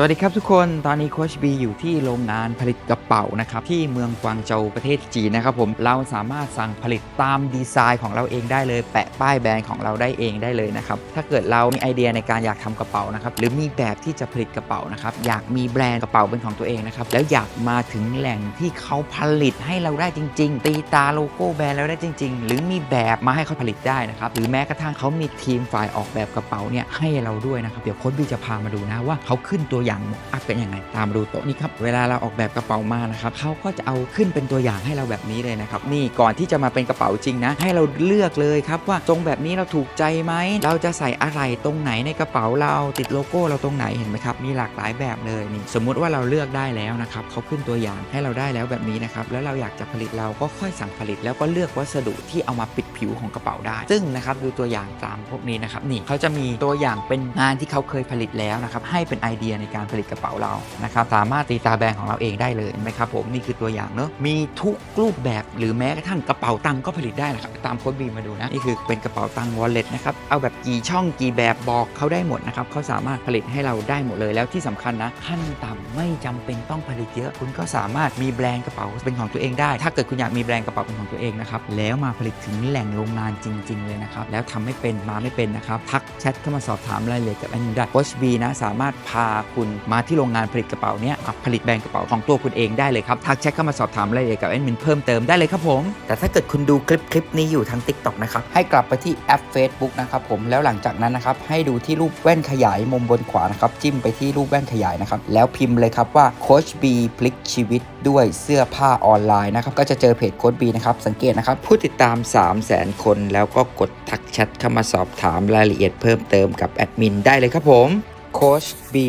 สวัสดีครับทุกคนตอนนี้โคชบีอยู่ที่โรงงานผลิตกระเป๋านะครับที่เมืองกวางโจวประเทศจีนนะครับผมเราสามารถสั่งผลิตตามดีไซน์ของเราเองได้เลย แปะป้ายแบรนด์ของเราได้เองได้เลยนะครับถ้าเกิดเรามีไอเดียในการอยากทำกระเป๋านะครับหรือมีแบบที่จะผลิตกระเป๋านะครับอยากมีแบรนด์กระเป๋าเป็นของตัวเองนะครับแล้วอยากมาถึงแหล่งที่เขาผลิตให้เราได้จริง ๆ ตีตาโลโก้แบรนด์เราได้จริง ๆ หรือมีแบบมาให้เขาผลิตได้นะครับหรือแม้กระทั่งเขามีทีมฝ่ายออกแบบกระเป๋าเนี่ยให้เราด้วยนะครับเดี๋ยวโค้ชบีจะพามาดูนะว่าเขาขึ้นตัวอย่างอัพเป็นยังไง ตามดูโต๊ะนี้ครับ เวลาเราออกแบบกระเป๋ามานะครับเขาก็จะเอาขึ้นเป็นตัวอย่างให้เราแบบนี้เลยนะครับ นี่ก่อนที่จะมาเป็นกระเป๋าจริงนะ ให้เราเลือกเลยครับว่าทรงแบบนี้เราถูกใจไหม เราจะใส่อะไรตรงไหนในกระเป๋าเราติดโลโก้เราตรงไหนเห็นไหมครับ มีหลากหลายแบบเลยนี่สมมุติว่าเราเลือกได้แล้วนะครับเขาขึ้นตัวอย่างให้เราได้แล้วแบบนี้นะครับ แล้วเราอยากจะผลิตเราก็ค่อยสั่งผลิต แล้วก็เลือกวัสดุที่เอามาปิดผิวของกระเป๋าได้ ซึ่งนะครับดูตัวอย่างตามพวกนี้นะครับนี่เขาจะมีตัวอย่างเป็นงานที่เขาเคยผลิตแล้วนะครับให้เป็นไอเดียในการผลิตกระเป๋าเรานะครับสามารถตีตาแบรนด์ของเราเองได้เลยนไหมครับผมนี่คือตัวอย่างเนอะมีทุกรูปแบบหรือแม้กระทั่งกระเป๋าตังก็ผลิตได้นะครับตามโค้ดบีมาดูนะนี่คือเป็นกระเป๋าตังวอลเล็ตนะครับเอาแบบกี่ช่องกี่แบบบอกเขาได้หมดนะครับเขาสามารถผลิตให้เราได้หมดเลยแล้วที่สำคัญนะขั้นต่ำไม่จำเป็นต้องผลิตเยอะคุณก็สามารถมีแบรนด์กระเป๋าเป็นของตัวเองได้ ถ้าเกิดคุณอยากมีแบรนด์กระเป๋าเป็นของตัวเองนะครับแล้วมาผลิตถึงแหล่งโรงงานจริง ๆ เลยนะครับแล้วทำไม่เป็นมาไม่เป็นนะครับทักแชทเข้ามาสอบถามรายละเอียดกับแอดมินได้โคชบีนะสามารถพาคุณมาที่โรงงานผลิตกระเป๋าเนี้ยผลิตแบรนด์กระเป๋าของตัวคุณเองได้เลยครับทักแชทเข้ามาสอบถามรายละเอียดกับแอดมินเพิ่มเติมได้เลยครับผม แต่ถ้าเกิดคุณดูคลิปคลิปนี้อยู่ทาง TikTok นะครับให้กลับไปที่แอป Facebook นะครับผมแล้วหลังจากนั้นนะครับให้ดูที่รูปแว่นขยายมุมบนขวานะครับจิ้มไปที่รูปแว่นขยายนะครับแล้วพิมพ์เลยครับว่าโคชบีพลิกชีวิตด้วยเสื้อผ้าออนไลน์นะครับก็จะเจอเพจโค้ชบีนะครับสังเกตนะครับผู้ติดตาม 3 0 0 0 0 0 คนแล้วก็กดทักแชทเข้ามาสอบถามรายละเอียดเพิ่มเติมกับแอดมินได้เลยครับผมโคชบี